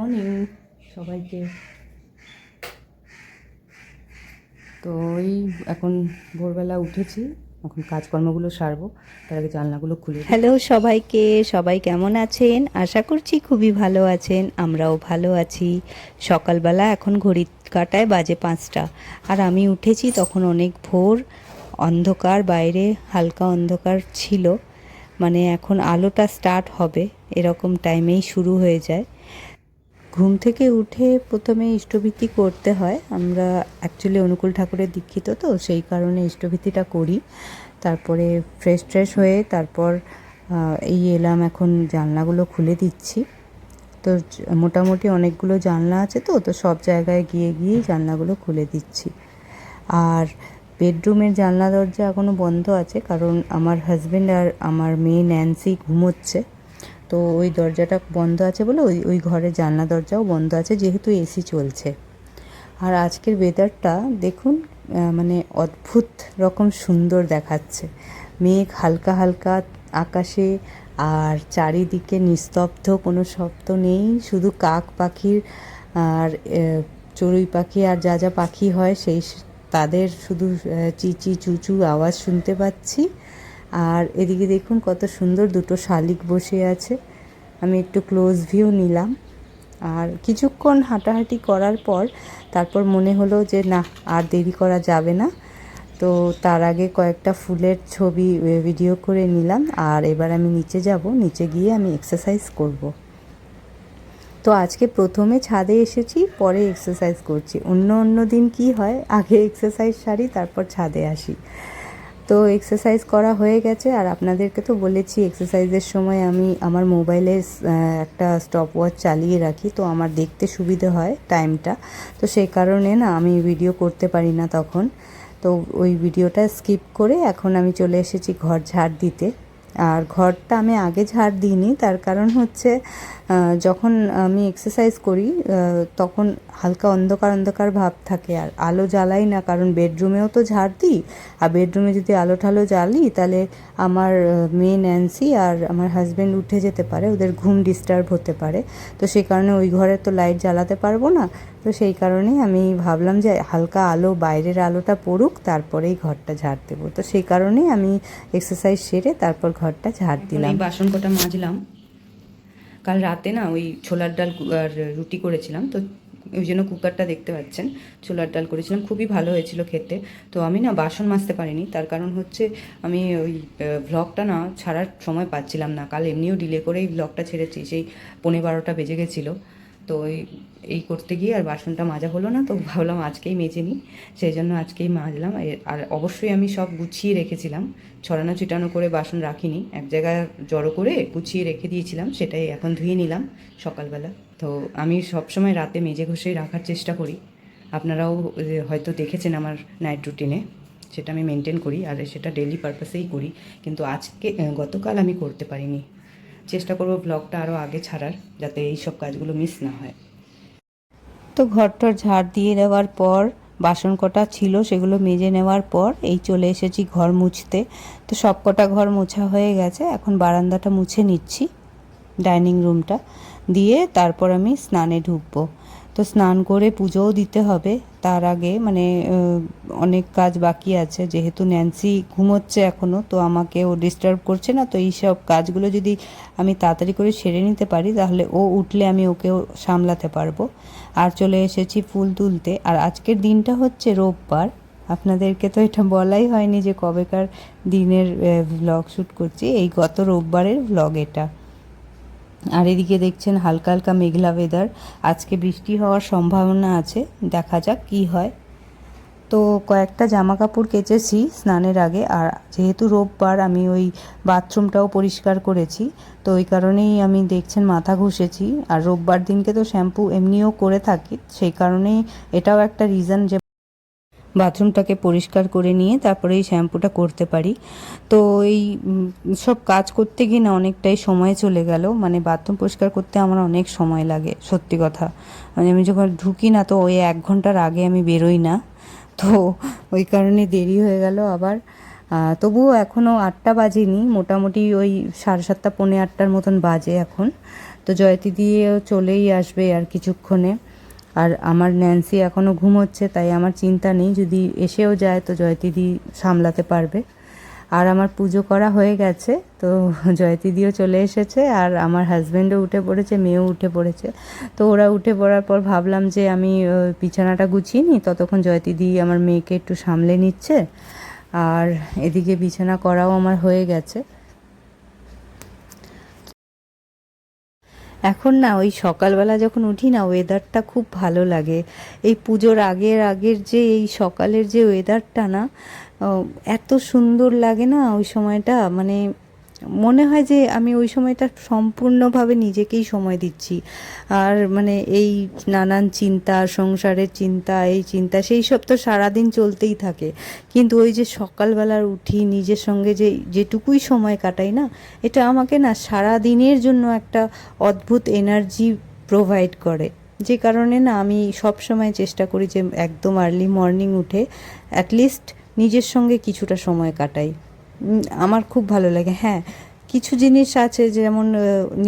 Morning সবাইকে। তো এই এখন ভোরবেলা উঠেছি, এখন কাজকর্মগুলো সারবো, তার আগে জানলাগুলো খুলে হ্যালো সবাইকে, সবাই কেমন আছেন? আশা করছি খুবই ভালো আছেন, আমরাও ভালো আছি। সকালবেলা এখন ঘড়ি কাটায় বাজে পাঁচটা, আর আমি উঠেছি তখন অনেক ভোর, অন্ধকার বাইরে, হালকা অন্ধকার ছিল। মানে এখন আলোটা স্টার্ট হবে, এরকম টাইমেই শুরু হয়ে যায়। ঘুম থেকে উঠে প্রথমে ইষ্টভীতি করতে হয়। আমরা অ্যাকচুয়ালি অনুকূল ঠাকুরের দীক্ষিত তো, সেই কারণে ইষ্টভীতিটা করি। তারপরে ফ্রেশ ট্রেশ হয়ে তারপর এই এলাম এখন জানলাগুলো খুলে দিচ্ছি। তো মোটামুটি অনেকগুলো জানলা আছে তো তো সব জায়গায় গিয়ে গিয়ে জানলাগুলো খুলে দিচ্ছি। আর বেডরুমের জানলা দরজা এখনও বন্ধ আছে, কারণ আমার হাজব্যান্ড আর আমার মেয়ে ন্যান্সি ঘুমোচ্ছে। তো ওই দরজাটা বন্ধ আছে বলে ওই ওই ঘরের জানলা দরজাও বন্ধ আছে, যেহেতু এসি চলছে। আর আজকের ওয়েদারটা দেখুন মানে অদ্ভুত রকম সুন্দর দেখাচ্ছে। মেঘ হালকা হালকা আকাশে আর চারিদিকে নিস্তব্ধ, কোনো শব্দ নেই, শুধু কাক পাখির আর চড়ুই পাখি আর যা যা পাখি হয়, সেই তাদের শুধু চিচি চুচু আওয়াজ শুনতে পাচ্ছি। আর এদিকে দেখুন কত সুন্দর দুটো শালিক বসে আছে। আমি একটু ক্লোজ ভিউ নিলাম। আর কিছুক্ষণ হাঁটাহাঁটি করার পর তারপর মনে হলো যে, না, আর দেরি করা যাবে না। তো তার আগে কয়েকটা ফুলের ছবি ভিডিও করে নিলাম। আর এবার আমি নিচে যাব। নিচে গিয়ে আমি এক্সারসাইজ করব। তো আজকে প্রথমে ছাদে এসেছি, পরে এক্সারসাইজ করছি। অন্য অন্য দিন কি হয়? আগে এক্সারসাইজ সারি, তারপর ছাদে আসি। তো এক্সারসাইজ করা হয়ে গেছে আর আপনাদেরকে তো বলেছি এক্সারসাইজের সময় আমি আমার মোবাইলে একটা স্টপ ওয়াচ চালিয়ে রাখি, তো আমার দেখতে সুবিধে হয় টাইমটা তো সেই কারণে না আমি ভিডিও করতে পারি না তখন। তো ওই ভিডিওটা স্কিপ করে এখন আমি চলে এসেছি ঘর ঝাড় দিতে। আর ঘরটা আমি আগে ঝাড় দিইনি, তার কারণ হচ্ছে যখন আমি এক্সারসাইজ করি তখন হালকা অন্ধকার অন্ধকার ভাব থাকে আর আলো জ্বালাই না কারণ বেডরুমেও তো ঝাড় দিই। আর বেডরুমে যদি আলো ঠালো জ্বালি তাহলে আমার মেয়ে ন্যান্সি আর আমার হাজব্যান্ড উঠে যেতে পারে ওদের ঘুম ডিস্টার্ব হতে পারে। তো সেই কারণে ওই ঘরে তো লাইট জ্বালাতে পারব না। তো সেই কারণেই আমি ভাবলাম যে হালকা আলো বাইরের আলোটা পড়ুক তারপরেই ঘরটা ঝাড় দেবো। তো সেই কারণেই আমি এক্সারসাইজ সেরে তারপর ঘরটা ঝাড় দিলাম। বাসন কটা মাজলাম। কাল রাতে না ওই ছোলার ডাল আর রুটি করেছিলাম। তো ওই জন্য কুকারটা দেখতে পাচ্ছেন। ছোলার ডাল করেছিলাম, খুবই ভালো হয়েছিল খেতে। তো আমি না বাসন মাজতে পারিনি, তার কারণ হচ্ছে আমি ওই ভ্লগটা না ছাড়ার সময় পাচ্ছিলাম না। কাল এমনিও ডিলে করেই ভ্লগটা ছেড়েছি, সেই পনেরো বারোটা বেজে গেছিল। তো ওই, এই করতে গিয়ে আর বাসনটা মাজা হলো না, তো ভাবলাম আজকেই মেজে নিই। সেই জন্য আজকেই মাজলাম। আর অবশ্যই আমি সব গুছিয়ে রেখেছিলাম। ছড়ানো ছিটানো করে বাসন রাখিনি। এক জায়গায় জড়ো করে গুছিয়ে রেখে দিয়েছিলাম, সেটাই এখন ধুয়ে নিলাম সকালবেলা। তো আমি সবসময় রাতে মেজে ঘষেই রাখার চেষ্টা করি। আপনারাও হয়তো দেখেছেন আমার নাইট রুটিনে সেটা আমি মেনটেন করি আর সেটা ডেলি পারপাসেই করি। কিন্তু আজকে গতকাল আমি করতে পারিনি। চেষ্টা করব ব্লগটা আরও আগে ছাড়ার যাতে এই সব কাজগুলো মিস না হয়। তো ঘরটার ঝাড় দিয়ে দেওয়ার পর, বাসন কটা ছিল সেগুলো মেজে নেওয়ার পর, এই চলে এসেছি ঘর মুছতে। তো সব কটা ঘর মোছা হয়ে গেছে। এখন বারান্দাটা মুছে নিচ্ছি, ডাইনিং রুমটা। দিয়ে তারপর আমি স্নানে ঢুকবো। তো স্নান করে পুজোও দিতে হবে। তার আগে মানে অনেক কাজ বাকি আছে। যেহেতু ন্যান্সি ঘুমোচ্ছে এখনও তো আমাকে ও ডিস্টার্ব করছে না। তো এই সব কাজগুলো যদি আমি তাড়াতাড়ি করে সেরে নিতে পারি, তাহলে ও উঠলে আমি ওকেও সামলাতে পারব। আর চলে এসেছি ফুল তুলতে। আর আজকের দিনটা হচ্ছে রোববার। আপনাদেরকে তো এটা বলাই হয়নি যে কবেকার দিনের ভ্লগ শ্যুট করছি। এই গত রোববারের ভ্লগ এটা। আর এদিকে দেখছেন হালকা হালকা মেঘলা ওয়েদার আজকে বৃষ্টি হওয়ার সম্ভাবনা আছে, দেখা যাক কি হয়। তো কয়েকটা জামা কাপড় কেচেছি স্নানের আগে, আর যেহেতু রোববার আমি ওই বাথরুমটাও পরিষ্কার করেছি, তো ওই কারণেই আমি দেখছেন মাথা ঘষেছি। আর রোববার দিনকে তো শ্যাম্পু এমনিও করে থাকি, সেই কারণেই এটাও একটা রিজন যে বাথরুমটাকে পরিষ্কার করে নিয়ে তারপরে এই শ্যাম্পুটা করতে পারি। তো এই সব কাজ করতে গিয়ে না অনেকটাই সময় চলে গেল। মানে বাথরুম পরিষ্কার করতে আমার অনেক সময় লাগে, সত্যি কথা। মানে আমি যখন ঢুকি না তো ওই এক ঘণ্টার আগে আমি বেরোই না। তো ওই কারণে দেরি হয়ে গেল আবার। তবুও এখনও আটটা বাজেনি, মোটামুটি ওই সাড়ে সাতটা, পৌনে আটটার মতন বাজে এখন। তো জয়তি দিয়েও চলেই আসবে আর কিছুক্ষণে। আর আমার ন্যান্সি এখনও ঘুমোচ্ছে, তাই আমার চিন্তা নেই, যদি এসেও যায় তো জয়তিদি সামলাতে পারবে। আর আমার পুজো করা হয়ে গেছে, তো জয়তিদিও চলে এসেছে, আর আমার হাজব্যান্ডও উঠে পড়েছে, মেয়েও উঠে পড়েছে। তো ওরা উঠে পড়ার পর ভাবলাম যে আমি বিছানাটা গুছিয়ে নিই, ততক্ষণ জয়তিদি আমার মেয়েকে একটু সামলে নিচ্ছে। আর এদিকে বিছানা করাও আমার হয়ে গেছে। এখন না, ওই সকালবেলা যখন উঠি না ওয়েদারটা খুব ভালো লাগে। এই পুজোর আগের আগের যে এই সকালের যে ওয়েদারটা না এত সুন্দর লাগে না ওই সময়টা। মানে মনে হয় যে আমি ওই সময়টা সম্পূর্ণভাবে নিজেকেই সময় দিচ্ছি। আর মানে এই নানান চিন্তা, সংসারের চিন্তা, এই চিন্তা, সেই সব তো সারাদিন চলতেই থাকে। কিন্তু ওই যে সকালবেলার উঠি, নিজের সঙ্গে যে যেটুকুই সময় কাটাই না, এটা আমাকে না সারা দিনের জন্য একটা অদ্ভুত এনার্জি প্রোভাইড করে। যে কারণে না আমি সব সময় চেষ্টা করি যে একদম আর্লি মর্নিং উঠে অ্যাটলিস্ট নিজের সঙ্গে কিছুটা সময় কাটাই। আমার খুব ভালো লাগে হ্যাঁ। কিছু জিনিস আছে, যেমন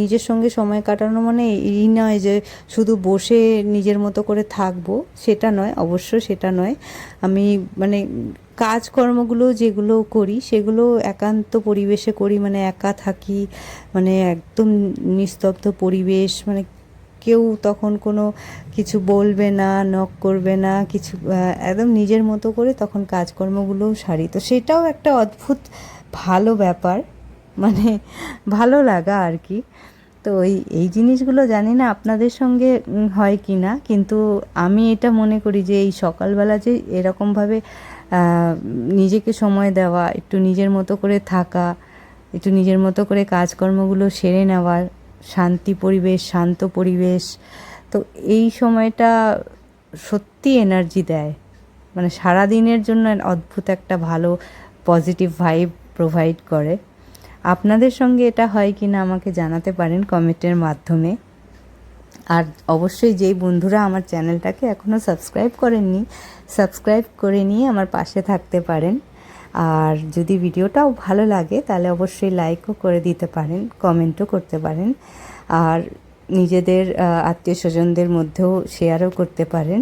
নিজের সঙ্গে সময় কাটানো মানে এই নয় যে শুধু বসে নিজের মতো করে থাকব, সেটা নয় অবশ্য সেটা নয়। আমি মানে কাজকর্মগুলো যেগুলো করি, সেগুলো একান্ত পরিবেশে করি মানে একা থাকি মানে একদম নিস্তব্ধ পরিবেশ মানে কেউ তখন কোনো কিছু বলবে না নক করবে না, কিছু একদম নিজের মতো করে তখন কাজকর্মগুলোও সারি। তো সেটাও একটা অদ্ভুত, ভালো ব্যাপার মানে ভালো লাগা আর কি। তো এই এই জিনিসগুলো জানি না আপনাদের সঙ্গে হয় কি না, কিন্তু আমি এটা মনে করি যে এই সকালবেলা যে এরকমভাবে নিজেকে সময় দেওয়া, একটু নিজের মতো করে থাকা, একটু নিজের মতো করে কাজকর্মগুলো সেরে নেওয়া শান্তি পরিবেশ, শান্ত পরিবেশ। তো এই সময়টা সত্যি এনার্জি দেয়। মানে সারা দিনের জন্য অদ্ভুত একটা ভালো পজিটিভ ভাইব প্রোভাইড করে। আপনাদের সঙ্গে এটা হয় কি না আমাকে জানাতে পারেন কমেন্টের মাধ্যমে। আর অবশ্যই যেই বন্ধুরা আমার চ্যানেলটাকে এখনও সাবস্ক্রাইব করেননি সাবস্ক্রাইব করে নিয়ে আমার পাশে থাকতে পারেন। আর যদি ভিডিওটাও ভালো লাগে, তাহলে অবশ্যই লাইকও করে দিতে পারেন কমেন্টও করতে পারেন। আর নিজেদের আত্মীয় স্বজনদের মধ্যেও শেয়ারও করতে পারেন।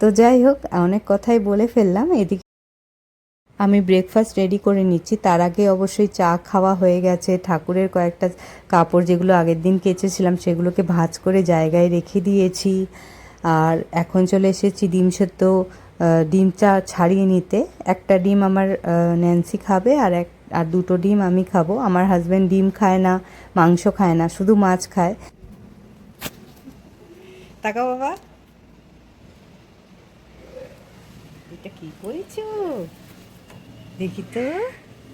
তো যাই হোক, অনেক কথাই বলে ফেললাম। এদিকে আমি ব্রেকফাস্ট রেডি করে নিচ্ছি। তার আগে অবশ্যই চা খাওয়া হয়ে গেছে। ঠাকুরের কয়েকটা কাপড় যেগুলো আগের দিন কেচেছিলাম, সেগুলোকে ভাঁজ করে জায়গায় রেখে দিয়েছি। আর এখন চলে এসেছি ডিম সেদ্ধ আহ, ডিম চা ছাড়িয়ে নিতে। একটা ডিম আমার ন্যান্সি খাবে আর এক আর দুটো ডিম আমি খাব। আমার হাজব্যান্ড ডিম খায় না মাংস খায় না শুধু মাছ খায়। তাকাও বাবা। এটা কি করেছ? দেখি তো।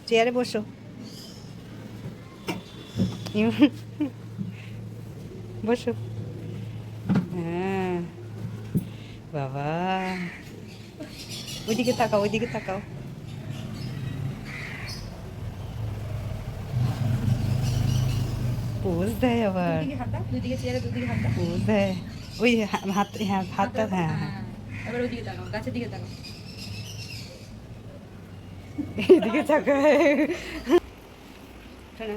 চেয়ারে বসো। বসো। হ্যাঁ। বাবা। ওইদিকে তাকাও ওইদিকে তাকাও। পোজ দেয় আবার। দুদিকে চেয়ারে দুদিকে হাত দাও পোজ দেয়। ওই হাত হ্যাঁ হাতটা হ্যাঁ হ্যাঁ। এবার ওইদিকে তাকাও গাছের দিকে তাকাও। এদিকে তাকায় শোনো।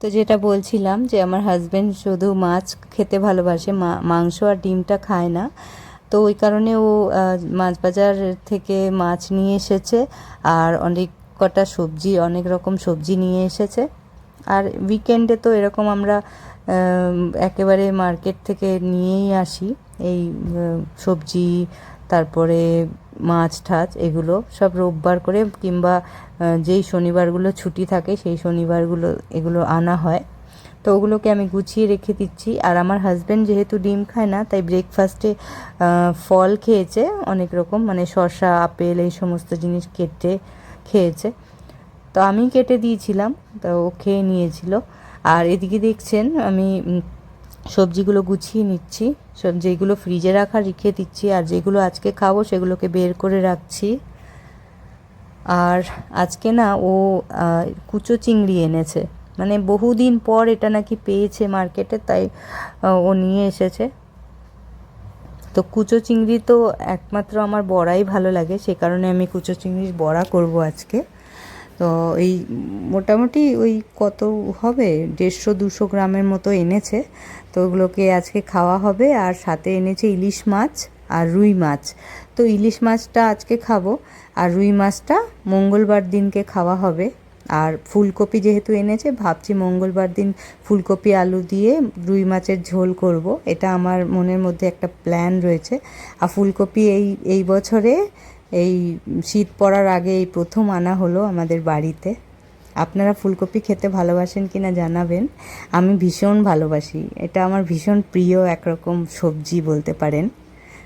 তো যেটা বলছিলাম যে আমার হাজব্যান্ড শুধু মাছ খেতে ভালোবাসে মাংস আর ডিমটা খায় না। তো ওই কারণে ও মাছ বাজার থেকে মাছ নিয়ে এসেছে আর অনেক কটা সবজি, অনেক রকম সবজি নিয়ে এসেছে। আর উইকেন্ডে তো এরকম আমরা একেবারে মার্কেট থেকে নিয়েই আসি। এই সবজি, তারপরে মাছ ঠাছ এগুলো সব রোববার করে কিংবা যেই শনিবারগুলো ছুটি থাকে সেই শনিবারগুলো এগুলো আনা হয়। তো ওগুলোকে আমি গুছিয়ে রেখে দিচ্ছি। আর আমার হাজব্যান্ড যেহেতু ডিম খায় না, তাই ব্রেকফাস্টে ফল খেয়েছে, অনেক রকম মানে শসা, আপেল এই সমস্ত জিনিস কেটে খেয়েছে। তো আমি কেটে দিয়েছিলাম, তো ও খেয়ে নিয়েছিল। আর এদিকে দেখছেন, আমি সবজিগুলো গুছিয়ে নিচ্ছি। সব যেগুলো ফ্রিজে রাখা রেখে দিচ্ছি আর যেগুলো আজকে খাব সেগুলোকে বের করে রাখছি। আর আজকে না ও কুচো চিংড়ি এনেছে। মানে বহুদিন পর এটা নাকি পেয়েছে মার্কেটে, তাই ও নিয়ে এসেছে। তো কুচো চিংড়ি তো একমাত্র আমার বড়াই ভালো লাগে, সে কারণে আমি কুচো চিংড়ির বড়া করব আজকে। তো এই মোটামুটি ওই কত হবে? দেড়শো দুশো গ্রামের মতো এনেছে। তো ওগুলোকে আজকে খাওয়া হবে আর সাথে এনেছে ইলিশ মাছ আর রুই মাছ। তো ইলিশ মাছটা আজকে খাব আর রুই মাছটা মঙ্গলবার দিনকে খাওয়া হবে। আর ফুলকপি যেহেতু এনেছে, ভাবছি মঙ্গলবার দিন ফুলকপি, আলু দিয়ে রুই মাছের ঝোল করব। এটা আমার মনের মধ্যে একটা প্ল্যান রয়েছে। আর ফুলকপি এই এই বছরে এই শীত পড়ার আগে এই প্রথম আনা হলো আমাদের বাড়িতে। আপনারা ফুলকপি খেতে ভালোবাসেন কি না জানাবেন। আমি ভীষণ ভালোবাসি। এটা আমার ভীষণ প্রিয় একরকম সবজি বলতে পারেন।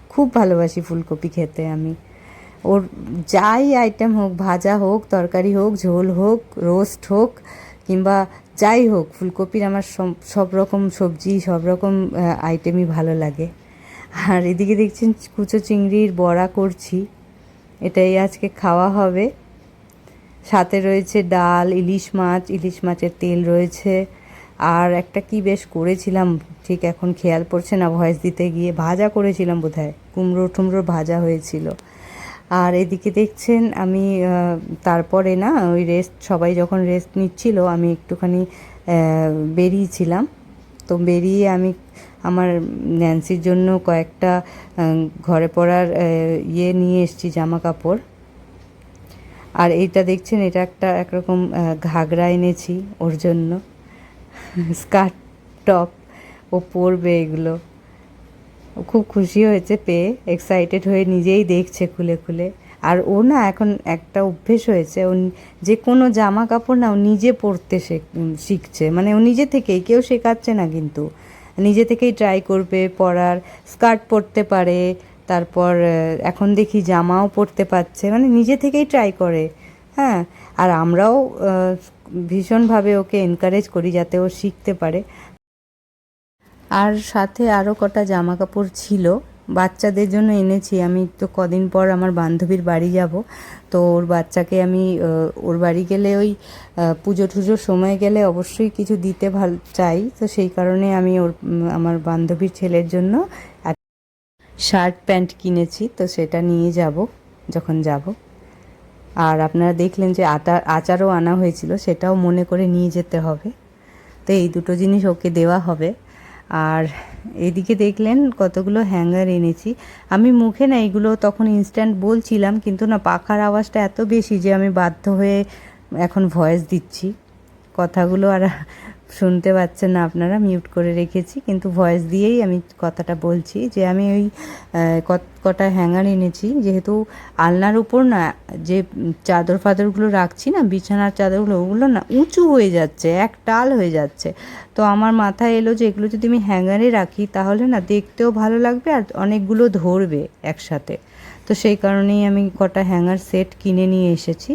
খুব ভালোবাসি ফুলকপি খেতে আমি। ওর যাই আইটেম হোক, ভাজা হোক, তরকারি হোক, ঝোল হোক রোস্ট হোক, কিংবা যাই হোক, ফুলকপির আমার সব- রকম সবজি, সব রকম আইটেমই ভালো লাগে। আর এদিকে দেখছেন কুচো চিংড়ির বড়া করছি। এটাই আজকে খাওয়া হবে। সাথে রয়েছে ডাল, ইলিশ মাছ, ইলিশ মাছের তেল রয়েছে। আর একটা কি বেশ করেছিলাম, ঠিক এখন খেয়াল পড়ছে না, ভয়েস দিতে গিয়ে ভাজা করেছিলাম বোধহয়, কুমড়ো টুমড়ো ভাজা হয়েছিল। আর এদিকে দেখছেন আমি তারপরে না, ওই রেস্ট সবাই যখন রেস্ট নিচ্ছিল, আমি একটুখানি বেরিয়েছিলাম। তো বেরিয়ে আমি আমার ন্যান্সির জন্য কয়েকটা ঘরে পড়ার ইয়ে নিয়ে এসেছি, জামা কাপড়। আর এইটা দেখছেন, এটা একটা একরকম ঘাগরা এনেছি ওর জন্য। স্কার্ট, টপ, ও পরবে এগুলো। ও খুব খুশি হয়েছে, পেয়ে এক্সাইটেড হয়ে নিজেই দেখছে খুলে খুলে। আর ও না এখন একটা অভ্যেস হয়েছে, ও যে কোনো জামা কাপড় না ও নিজে পরতে শেখ- শিখছে। মানে ও নিজে থেকেই, কেউ শেখাচ্ছে না কিন্তু। নিজে থেকেই ট্রাই করবে, পরার, স্কার্ট পরতে পারে তারপর এখন দেখি জামাও পরতে পারছে মানে নিজে থেকেই ট্রাই করে হ্যাঁ? আর আমরাও ভীষণভাবে ওকে এনকারেজ করি যাতে ও শিখতে পারে। আর সাথে আরও কটা জামা কাপড় ছিল, বাচ্চাদের জন্য এনেছি। আমি তো কদিন পর আমার বান্ধবীর বাড়ি যাব, তো ওর বাচ্চাকে আমি ওর বাড়ি গেলে ওই পুজো টুজোর সময় গেলে অবশ্যই কিছু দিতে ভালো, চাই। তো সেই কারণে আমি ওর আমার বান্ধবীর ছেলের জন্য শার্ট প্যান্ট কিনেছি, তো সেটা নিয়ে যাব, যখন যাব। আর আপনারা দেখলেন যে আটা আচারও আনা হয়েছিল, সেটাও মনে করে নিয়ে যেতে হবে। তো এই দুটো জিনিস ওকে দেওয়া হবে। আর এদিকে দেখলেন কতগুলো হ্যাঙ্গার এনেছি। আমি মুখে না এগুলো তখন ইনস্ট্যান্ট বলছিলাম, কিন্তু না পাখার আওয়াজটা এত বেশি যে আমি বাধ্য হয়ে এখন ভয়েস দিচ্ছি। কথাগুলো আর শুনতে পাচ্ছেন না আপনারা মিউট করে রেখেছি, কিন্তু ভয়েস দিয়েই আমি কথাটা বলছি যে আমি ওই কটা হ্যাঙ্গার এনেছি, যেহেতু আলনার উপর না, যে চাদর ফাদরগুলো রাখছি না, বিছানার চাদরগুলো, ওগুলো না উঁচু হয়ে যাচ্ছে, এক টাল হয়ে যাচ্ছে। তো আমার মাথায় এলো যে এগুলো যদি আমি হ্যাঙ্গারে রাখি, তাহলে না দেখতেও ভালো লাগবে আর অনেকগুলো ধরবে একসাথে। তো সেই কারণেই আমি কটা হ্যাঙ্গার সেট কিনে নিয়ে এসেছি।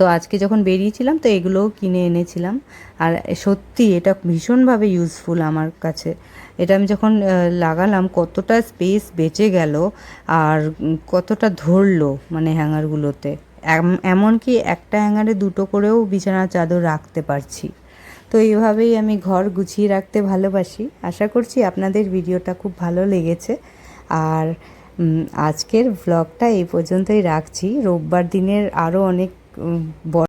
তো আজকে যখন বেরিয়েছিলাম, তো এগুলোও কিনে এনেছিলাম। আর সত্যি এটা ভীষণভাবে ইউজফুল আমার কাছে। এটা আমি যখন লাগালাম, কতটা স্পেস বেঁচে গেল আর কতটা ধরলো মানে হ্যাঙ্গারগুলোতে এম- এমনকি একটা হ্যাঙ্গারে দুটো করেও বিছানার চাদর রাখতে পারছি। তো এইভাবেই আমি ঘর গুছিয়ে রাখতে ভালোবাসি। আশা করছি আপনাদের ভিডিওটা খুব ভালো লেগেছে। আর আজকের ভ্লগটা এই পর্যন্তই রাখছি। রোববার দিনের আরও অনেক উম, বড়